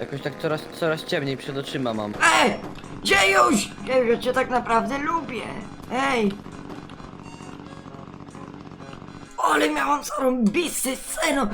Jakoś tak coraz, coraz ciemniej przed oczyma mam. Ej! Dziejuś! Dziejuś, ja cię tak naprawdę lubię. Ej! Ale miałam zarąbisty sceno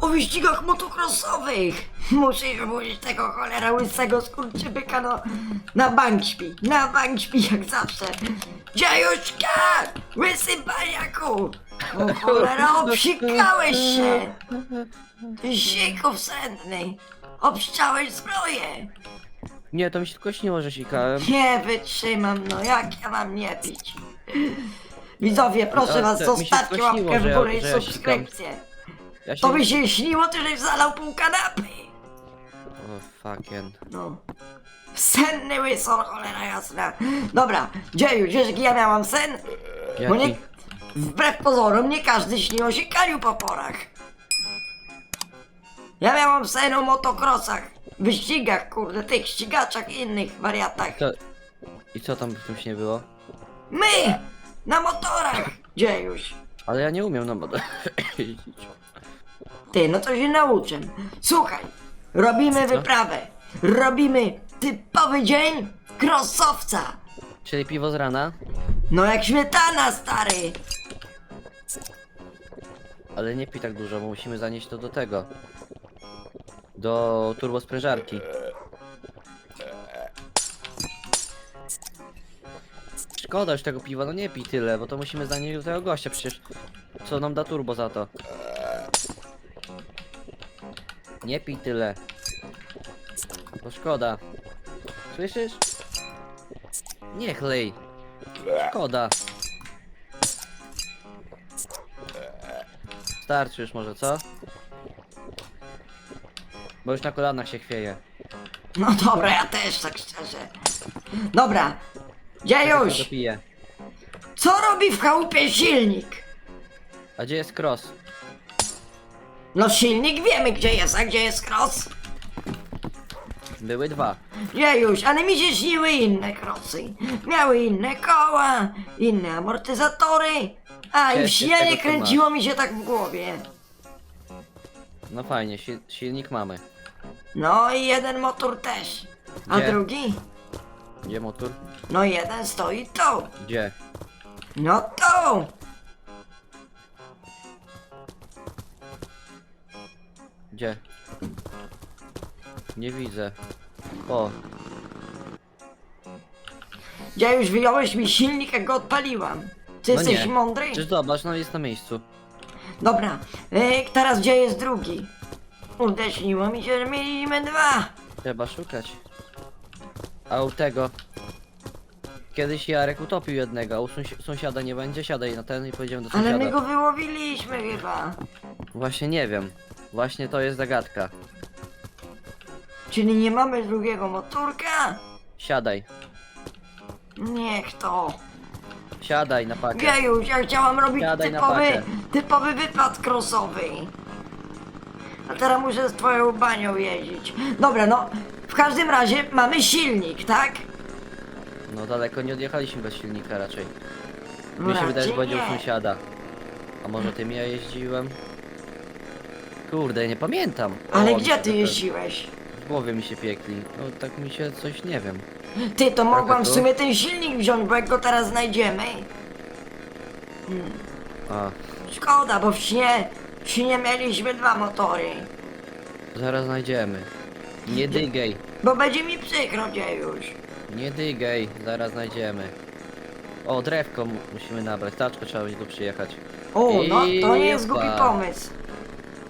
o wyścigach motocrossowych. Już mówić tego cholera łysego skurczybyka, no na bank śpi, na bank śpi jak zawsze. Dziejuśka! Łysy baniaku! O cholera, obsikałeś się! Siku wsędny! Obściałeś zbroję! Nie, to mi się tylko śniło, że sikałem. Nie wytrzymam, no jak ja mam nie pić? Widzowie, proszę was, to mi się zostawcie tylko śniło, łapkę że w ja- górę i że ja subskrypcję. Ja się... To by się śniło, ty żeś zalał pół kanapy. O, fucking. No. Senny łyson, cholera jasna. Dobra, dzieju, wiesz jaki ja miałam sen? Bo nie, Jaki? wbrew pozorom, nie każdy śni o sikaniu po porach. Ja miałam sen o motokrosach, wyścigach, kurde, tych ścigaczach i innych wariatach. To... I co tam w tym śnie było? My! Na motorach! Dziejuś. Ale ja nie umiem na jeździć. Ty, no to się nauczę. Słuchaj, robimy wyprawę. Robimy typowy dzień krosowca. Czyli piwo z rana? No jak śmietana, stary. Ale nie pij tak dużo, bo musimy zanieść to do tego. Do turbosprężarki. Szkoda już tego piwa, no nie pij tyle, bo to musimy zanieść do tego gościa przecież. Co nam da turbo za to? Nie pij tyle. To szkoda. Słyszysz? Nie chlej. Szkoda. Starczy już może, co? Bo już na kolanach się chwieje. No dobra, ja też tak szczerze. Dobra, Dziejuś, dopiję. co robi w chałupie silnik? A gdzie jest cross? No silnik wiemy gdzie jest, a gdzie jest cross? Były dwa. Dziejuś, ale mi się śniły inne krosy. Miały inne koła, inne amortyzatory. A Cieszę już się ja tego, nie kręciło mi się tak w głowie. No fajnie, si silnik mamy. No i jeden motor też. A Gdzie? drugi? Gdzie motor? No jeden stoi tu. Gdzie? No tu. Gdzie? Nie widzę. O, Gdzie już wyjąłeś mi silnik, jak go odpaliłam. Ty no jesteś nie. mądry? Czy zobacz, no jest na miejscu. Dobra, e, teraz gdzie jest drugi? Kurde, śniło mi się, że mieliśmy dwa. Trzeba szukać. A u tego... Kiedyś Jarek utopił jednego, a u sąsi- sąsiada nie będzie, siadaj na ten i pojedziemy do. Ale my go wyłowiliśmy chyba. Właśnie nie wiem. Właśnie to jest zagadka. Czyli nie mamy drugiego motorka? Siadaj. Niech to. Siadaj na pakę. Gejuś, ja chciałam robić Siadaj na typowy, pakę. typowy wypad crossowy. A teraz muszę z twoją banią jeździć. Dobra, no, w każdym razie mamy silnik, tak? No daleko nie odjechaliśmy bez silnika raczej. Mi się wydaje, że będzie u nie. sąsiada. A może tym ja jeździłem? Kurde, nie pamiętam. Ale O, gdzie ty jeździłeś? W głowie mi się piekli. No tak mi się coś nie wiem. Ty, to mogłam w tu? sumie ten silnik wziąć, bo jak go teraz znajdziemy... A, Szkoda, bo w śnie, w śnie mieliśmy dwa motory. zaraz znajdziemy. Nie dygaj, Bo będzie mi przykro, dziejuś. nie dygaj, zaraz znajdziemy. O, drewko mu- musimy nabrać, taczko trzeba będzie tu przyjechać. O, no, to nie jest Jepa. głupi pomysł.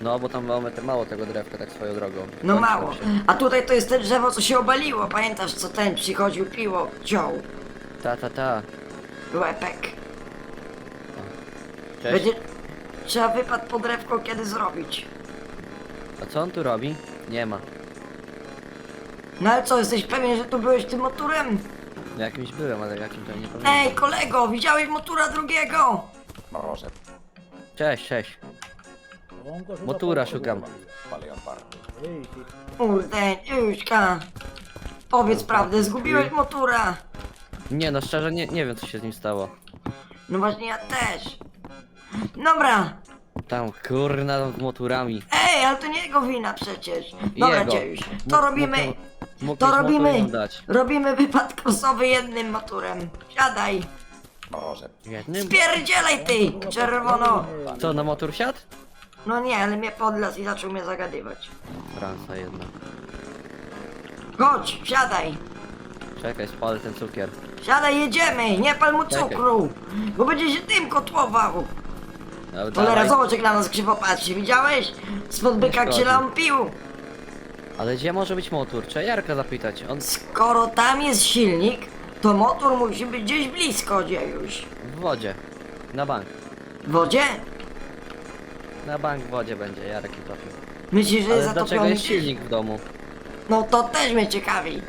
No, bo tam mamy te mało tego drewka, tak swoją drogą. No Kończy nam mało. się. A tutaj to jest te drzewo, co się obaliło. Pamiętasz, co ten przychodził, piło, ciął. Ta, ta, ta. Łepek. Cześć. Będzie... Trzeba wypad po drewko kiedy zrobić. A co on tu robi? Nie ma. No ale co, jesteś pewien, że tu byłeś tym motorem? Jakimś byłem, ale jakim to nie pamiętam. Ej, kolego, widziałeś motora drugiego? Cześć, cześć. Motura szukam. Kurde, Juśka. Powiedz prawdę, zgubiłeś motora. Nie no, szczerze nie, nie wiem co się z nim stało. No właśnie ja też. Dobra, Tam kurna z motorami. Ej, ale to nie jego wina przecież. Dobra, Jego. Dziejuś, to Mógł- robimy, mógł- mógł to mieć motor i robimy, dać. robimy wypad jednym motorem. Siadaj, Może. Jednym? spierdzielaj ty, czerwono. Co, na motor siadł? No nie, ale mnie podlasł i zaczął mnie zagadywać. Franca jedna. Chodź, siadaj, Czekaj, spalę ten cukier. siadaj, jedziemy, nie pal mu Czekaj. cukru, bo będzie się tym kotłował. Dobra, Cholera, dawaj. zobacz jak na nas krzywo patrzy, widziałeś? Spod byka jak się szkodzi. lampił. Ale gdzie może być motor? Trzeba Jarka zapytać. On Skoro tam jest silnik, to motor musi być gdzieś blisko, Dziejuś. w wodzie. Na bank. W wodzie? Na bank w wodzie będzie, Jarek i topił. Myślisz, że jest Ale dlaczego zatopiony jest silnik w domu? No to też mnie ciekawi.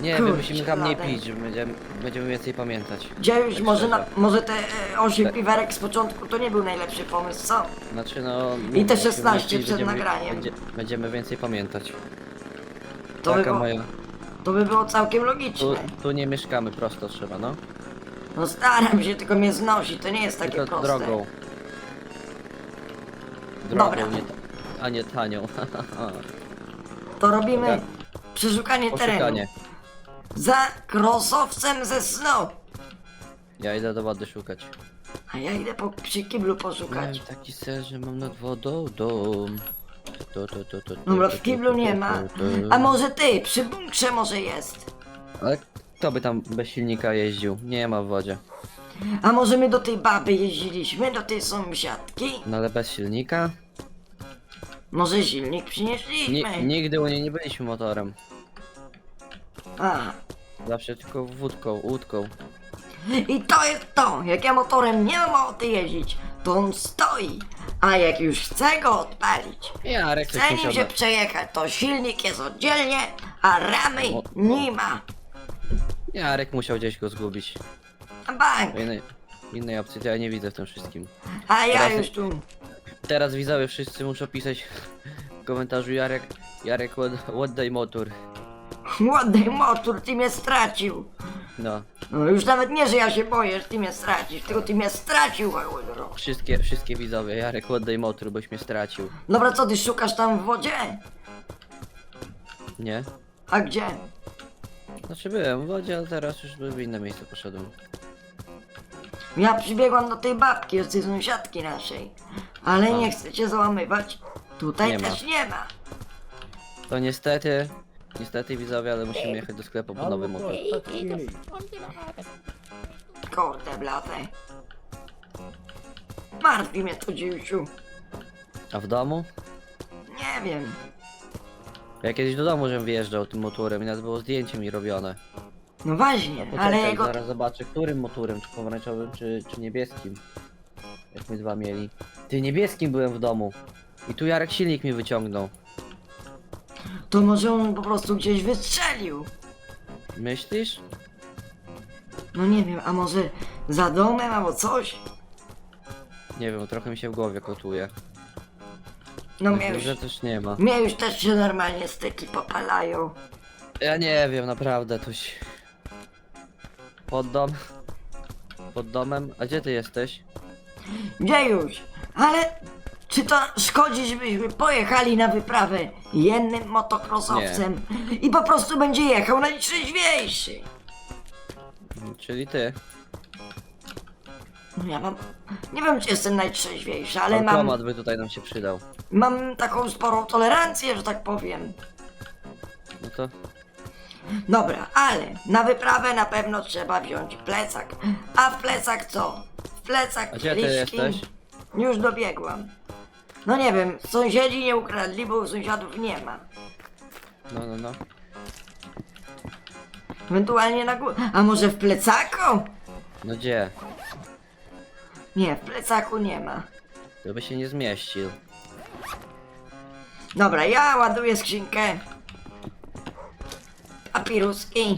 Nie Kurczę, wiem, musimy tam nie blade. pić, będziemy, będziemy więcej pamiętać. Dziejuś, Tak może, na, szczerze. może te e, 8 Tak. piwerek z początku to nie był najlepszy pomysł, co? Znaczy no... I te musimy 16 pić, przed będziemy- nagraniem. Będzie, będziemy więcej pamiętać. To by, Taka było, moja... to by było całkiem Tu, logiczne. tu nie mieszkamy, prosto trzeba, no. No staram się, tylko mnie znosi, to nie jest takie Tylko proste. drogą. Drogą, Dobra. nie, a nie tanią. To robimy Dobra. przeszukanie terenu. Poszukanie. Za krosowcem ze snow. Ja idę do wody szukać. A ja idę po, przy kiblu poszukać. Miałem taki ser, że mam nad wodą dom. Tu, tu, tu, tu, tu, Dobra, w kiblu nie ma. A może ty, przy bunkrze może jest. Ale kto by tam bez silnika jeździł? Nie ma w wodzie. A może my do tej baby jeździliśmy, do tej sąsiadki? No ale bez silnika? Może silnik Ni przynieśliśmy? nigdy u niej nie byliśmy motorem. Aha. Zawsze tylko wódką, łódką. I to jest to, jak ja motorem nie mam ochoty jeździć, to on stoi. A jak już chcę go odpalić, Ja, Arek coś chce nim musiał się na... przejechać, to silnik jest oddzielnie, a ramy O. nie ma. Ja, Arek musiał gdzieś go zgubić. A bank, Bo Innej, innej opcji to ja nie widzę w tym wszystkim. a ja Teraz- już tu. Teraz widzowie wszyscy muszą pisać w komentarzu Jarek, Jarek, what day motor. Młody motor, ty mnie stracił. No, No już nawet nie, że ja się boję, że ty mnie stracisz, tylko ty mnie stracił, Łodro. wszystkie, wszystkie widzowie, Jarek, day motor, boś mnie stracił. Dobra, co ty szukasz tam w wodzie? Nie? A gdzie? Znaczy byłem w wodzie, ale teraz już w inne miejsce poszedłem. Ja przybiegłam do tej babki, z tej sąsiadki naszej. Ale No. nie chcę cię załamywać. Tutaj Nie ma. też nie ma. To niestety, niestety widzowie, ale musimy jechać do sklepu po nowy motor. Kurde blate. Martwi mnie to dziewciu. A w domu? Nie wiem. Ja kiedyś do domu żem wyjeżdżał tym motorem i nawet było zdjęcie mi robione. No właśnie, Poczekaj, ale jego... zaraz zobaczę, którym motorem, czy pomarańczowym, czy, czy niebieskim. Jak my dwa mieli. Ty, niebieskim byłem w domu. I tu Jarek silnik mi wyciągnął. To może on po prostu gdzieś wystrzelił. Myślisz? No nie wiem, a może za domem albo coś? Nie wiem, trochę mi się w głowie kotuje. No mnie już, Że też nie ma. mnie już też się normalnie styki popalają. Ja nie wiem, naprawdę, toś... Pod dom? Pod domem? A gdzie ty jesteś? Gdzie już? Ale czy to szkodzi, żebyśmy pojechali na wyprawę jednym motokrosowcem i po prostu będzie jechał najtrzeźwiejszy? Czyli ty. No ja mam, nie wiem czy jestem najtrzeźwiejszy, ale mam, Automat by tutaj nam się przydał. mam taką sporą tolerancję, że tak powiem. No to... Dobra, ale na wyprawę na pewno trzeba wziąć plecak. A w plecak co? W plecak A gdzie ty kieliszki. jesteś? Już dobiegłam. No nie wiem, sąsiedzi nie ukradli, bo sąsiadów nie ma. No, no, no. Ewentualnie na górze. A może w plecaku? No gdzie? Nie, w plecaku nie ma. To by się nie zmieścił. Dobra, ja ładuję skrzynkę. Papiruski.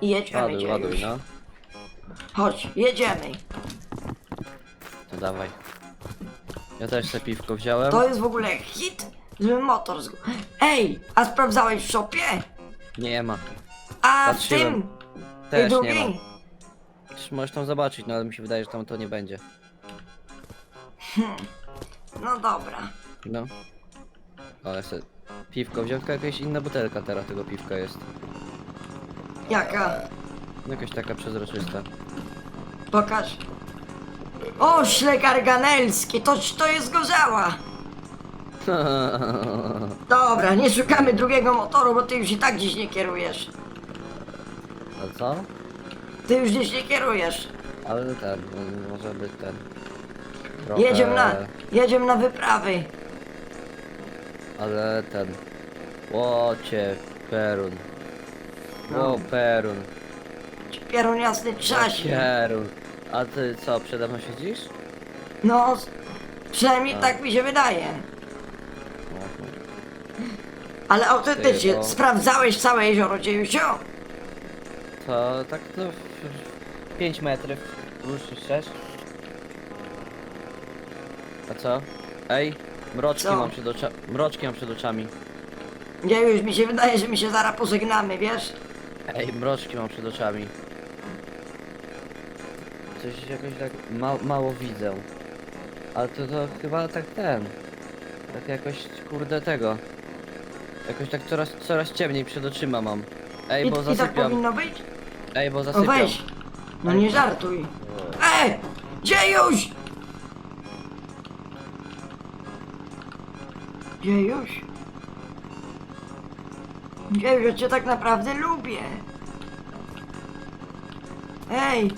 I jedziemy, Ładuj, ładuj, no. Chodź, jedziemy. To dawaj. Ja też sobie piwko wziąłem. To jest w ogóle hit, żeby motor zgu... Ej, a sprawdzałeś w shopie? Nie ma. A w Patrzyłem. tym? Też tej drugiej? nie ma. Możesz tam zobaczyć, no ale mi się wydaje, że tam to nie będzie. No dobra. No. Ale se... Piwko wziął, tylko jakaś inna butelka teraz tego piwka jest. Jaka? Jakaś taka przezroczysta. Pokaż. O, szlek arganelski, to, to jest gorzała. Dobra, nie szukamy drugiego motoru, bo ty już i tak gdzieś nie kierujesz. A co? Ty już gdzieś nie kierujesz. Ale ten, no, może być ten. Trochę, Jedziemy na, jedziemy na wyprawy. Ale ten. Łocie, Perun. No. Ło, Perun. Pierun jasny czasie. Perun. A ty co, przede mną siedzisz? No, przynajmniej tak mi się wydaje. Ale autentycznie, Ty, bo- sprawdzałeś całe jezioro Dziejusiu? To tak to 5 metrów. Dłuższy 6. A co? Ej, mroczki Co? mam przed oczami. Mroczki mam przed oczami. Dziejuś, mi się wydaje, że my się zaraz pożegnamy, wiesz? Ej, mroczki mam przed oczami. Coś jakoś tak ma mało widzę. Ale to, to chyba tak ten. Tak jakoś kurde tego. Jakoś tak coraz, coraz ciemniej przed oczyma mam. Ej, I, bo I tak zasypiam. powinno być? Ej, bo O zasypiam. weź! No nie żartuj. Ej! Dziejuś! Dziejuś? Dziejuś, ja cię tak naprawdę lubię. Ej!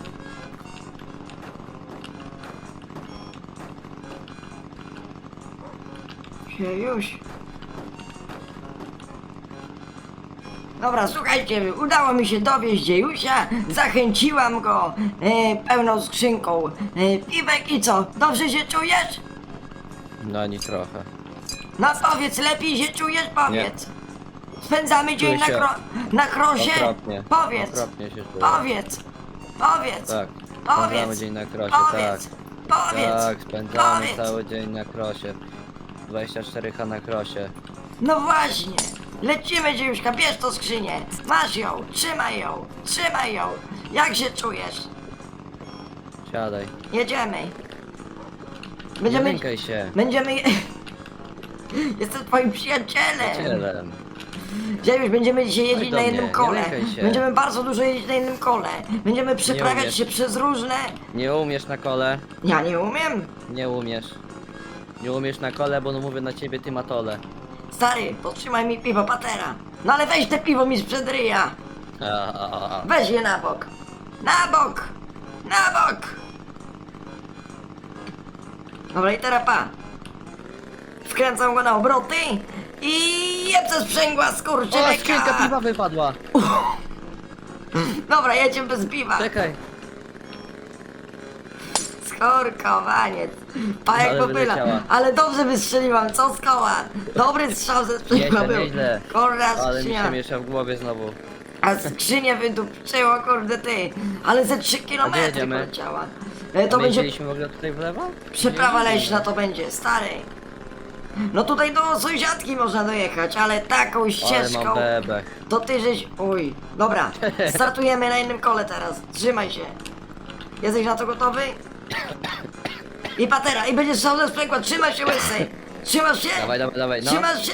Dziejuś? Dobra, słuchajcie, udało mi się dowieść Dziejusia, zachęciłam go e, pełną skrzynką e, piwek i co, dobrze się czujesz? No ani trochę. No powiedz, lepiej się czujesz, powiedz. Spędzamy dzień na, się kro na krosie? Okropnie. Powiedz, Okropnie się czuję. powiedz, powiedz, Tak. Spędzamy powiedz, dzień na krosie, tak. powiedz, powiedz, Tak, spędzamy powiedz. cały dzień na krosie. 24H na krosie. No właśnie, lecimy Dziejuszka, bierz tą skrzynię, masz ją, trzymaj ją, trzymaj ją. Jak się czujesz? Siadaj. Jedziemy. Nie Będziemy... lękaj się. Będziemy. Jestem twoim przyjacielem. Cielem. Będziemy dzisiaj jeździć do na mnie, jednym nie kole. lękaj się. Będziemy bardzo dużo jeździć na jednym kole. Będziemy przeprawiać umiesz. się przez różne. Nie umiesz na kole. Ja nie umiem. Nie umiesz. Nie umiesz na kole, bo no mówię na ciebie ty matole. Stary, podtrzymaj mi piwo patera. No ale weź te piwo mi sprzed ryja. A, Weź je na bok. Na bok. Na bok. Dobra, i teraz pa. Wkręcam go na obroty i jebce sprzęgła O, skurczybyka. skrzynka piwa wypadła. Dobra, jedziemy bez piwa. Czekaj. Skorkowaniec. Pa jak Ale popyla. wyleciała. Ale dobrze wystrzeliłam, co z koła? Dobry strzał ze sprzęgła Nieźle, był. nieźle. Ale mi skrzynia. się miesza w głowie znowu. A skrzynię wydupczyło, kurde ty. Ale ze 3 km jedziemy? poleciała. E, To będzie jeździliśmy w ogóle tutaj w lewo? przeprawa leśna to będzie, stary. No tutaj do sąsiadki można dojechać, ale taką Ale ścieżką. mam bebek. To ty żeś... Uj, dobra, startujemy na jednym kole teraz, trzymaj się. Jesteś na to gotowy? I patera, i będziesz ze sprzęgła, trzymaj się łysy. Trzymasz się? Dawaj, dawaj, dawaj, no. Trzymasz się?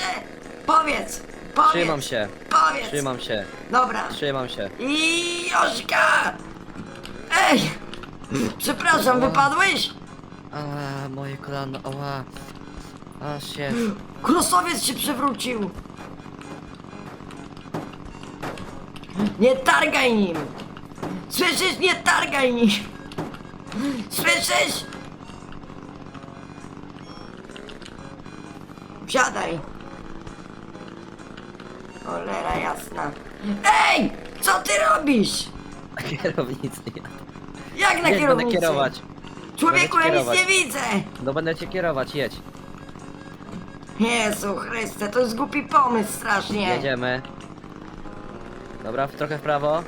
Powiedz, powiedz. Trzymam się. Powiedz. Trzymam się. Dobra. Trzymam się. I Jośka! Ej! Przepraszam, wypadłeś? A moje kolano, ała. Aż się. Krosowiec się przewrócił. Nie targaj nim! Słyszysz? Nie targaj nim! Słyszysz? Wsiadaj! Cholera jasna. Ej! Co ty robisz? Kierownicy. Jak na Jedź, będę kierownicy? kierować. Człowieku, ja nic kierować. nie widzę! No będę cię kierować, jedź. Jezu Chryste, to jest głupi pomysł strasznie. Jedziemy. Dobra, w- trochę w prawo.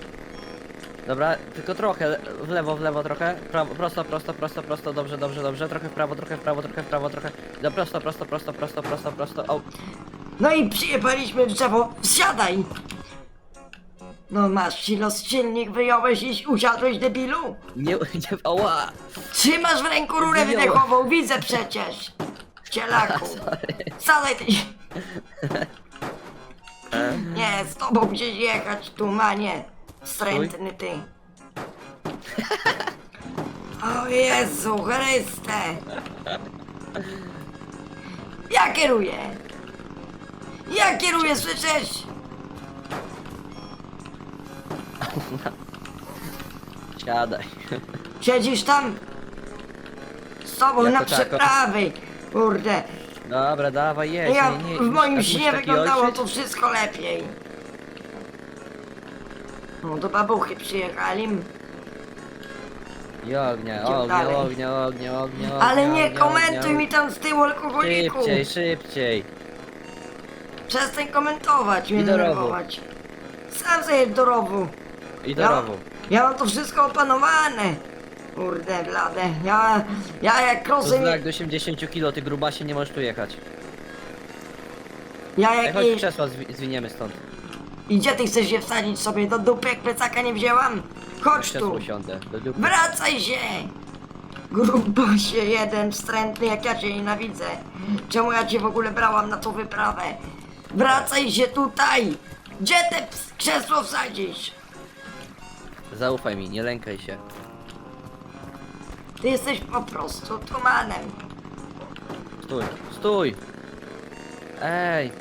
Dobra, tylko trochę, w lewo, w lewo trochę. Prawo, prosto, prosto, prosto, prosto, dobrze, dobrze, dobrze. Trochę w prawo, trochę w prawo, trochę w prawo, trochę. No prosto, prosto, prosto, prosto, prosto, prosto. O, No i przyjechaliśmy w drzewo. Wsiadaj! No masz silos silnik wyjąłeś i usiadłeś debilu? Nie, nie, oła! Trzymasz w ręku rurę Wyjąłem. wydechową, widzę przecież! Cielaku! Wsadaj ty! Nie, z tobą gdzieś jechać, tu manie! Wstrętny ty! O Jezu Chryste! Ja kieruję! Ja kieruję, słyszysz? Siadaj. Siedzisz tam? Z tobą Jako na tako. przeprawy! Kurde! Dobra, dawaj, jedź. Ja nie, nie, w moim musi śnie taki wyglądało ojciec? to wszystko lepiej. No do babuchy przyjechali. I ognia, Idziemy ognia, dalej. ognia, ognia, ognia, Ale ognia, nie ognia, komentuj ognia. mi tam z tyłu alkoholiku. Szybciej, szybciej. Przestań komentować, mnie I do rowu. Sam zajedź do rowu. I do Ja, rowu. ja mam to wszystko opanowane. Kurde blade. Ja, ja jak To krosy... znak do 80 kg, ty grubasie nie możesz tu jechać. Ja Ej, jak... chodź krzesła zwi- zwiniemy stąd. I gdzie ty chcesz je wsadzić sobie? Do dupy jak plecaka nie wzięłam? Chodź tu. usiądę. Do dupy. Wracaj się! Grubasie jeden, wstrętny, jak ja cię nienawidzę. Czemu ja cię w ogóle brałam na tą wyprawę? Wracaj się tutaj! Gdzie te ps- krzesło wsadzisz? Zaufaj mi, nie lękaj się. Ty jesteś po prostu tumanem. Stój, stój! Ej!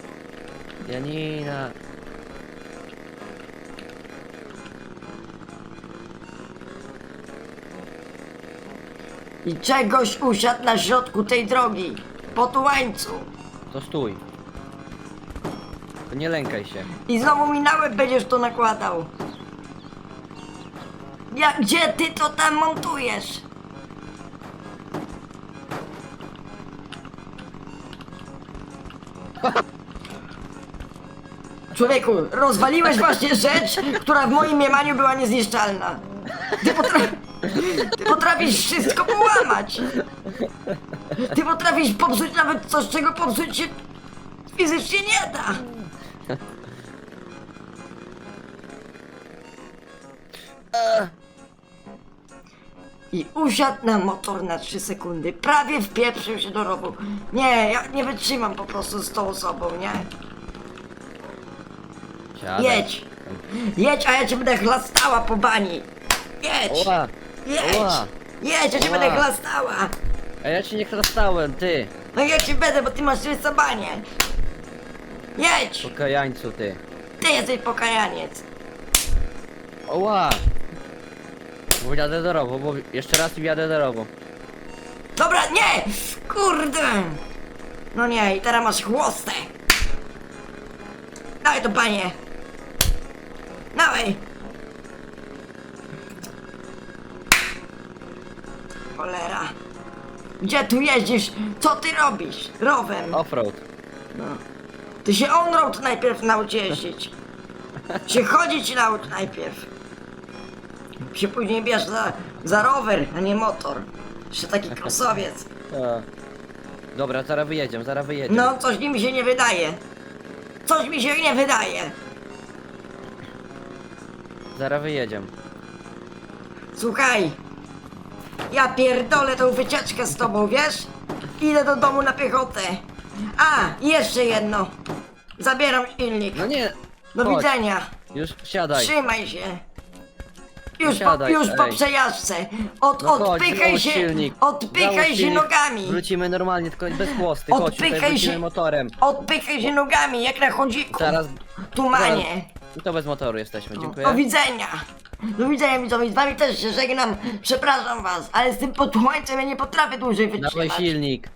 Janina! I czegoś usiadł na środku tej drogi. Po tułańcu. To stój. To nie lękaj się. I znowu mi na łeb będziesz to nakładał. Ja, gdzie ty to tam montujesz? Człowieku, rozwaliłeś właśnie rzecz, która w moim mniemaniu była niezniszczalna. Ty, potra... ty potrafisz wszystko połamać. Ty potrafisz popsuć nawet coś, czego popsuć się fizycznie nie da. I usiadł na motor na 3 sekundy. Prawie wpieprzył się do rowu. Nie, ja nie wytrzymam po prostu z tą osobą, nie? Siadaj. Jedź! Jedź, a ja cię będę chlastała po bani! Jedź! Oła! Jedź! Oła! Jedź, ja cię będę chlastała! A ja ci nie chrastałem, ty! No ja ci będę, bo ty masz tyle banie! Jedź! Pokajańcu, ty! Ty jesteś pokajaniec! Oła! Bo jadę do rowu, bo jeszcze raz i jadę do rowu. Dobra, nie! Kurde! No nie, i teraz masz chłostę! Dawaj to panie! Dawaj! Cholera! Gdzie tu jeździsz? Co ty robisz? Rowem! Offroad. No. Ty się on-road najpierw naucz jeździć. Się chodzić naucz najpierw. Się później bierz za, za rower, a nie motor. Jeszcze taki krosowiec. A. Dobra, zaraz wyjedziemy, zaraz wyjedziemy. No, coś mi się nie wydaje. Coś mi się nie wydaje. Zaraz wyjedziemy. Słuchaj. Ja pierdolę tą wycieczkę z tobą, wiesz? Idę do domu na piechotę. A, jeszcze jedno. Zabieram silnik. No nie! Do chodź. widzenia. Już siadaj. Trzymaj się. Już, po, Siadaj, już po ej. przejażdżce. Od, No chodź, odpychaj załóż się, silnik. odpychaj Załóż się silnik. nogami. Wrócimy normalnie, tylko bez chłosty. Chodź, tutaj Odpychaj wrócimy się. motorem. Odpychaj się nogami, jak na chodziku. Zaraz. Tumanie. I to bez motoru jesteśmy, Do dziękuję. widzenia. Do widzenia widzowie, z wami też się żegnam. Przepraszam was, ale z tym potłumańcem ja nie potrafię dłużej Dawaj wytrzymać. silnik.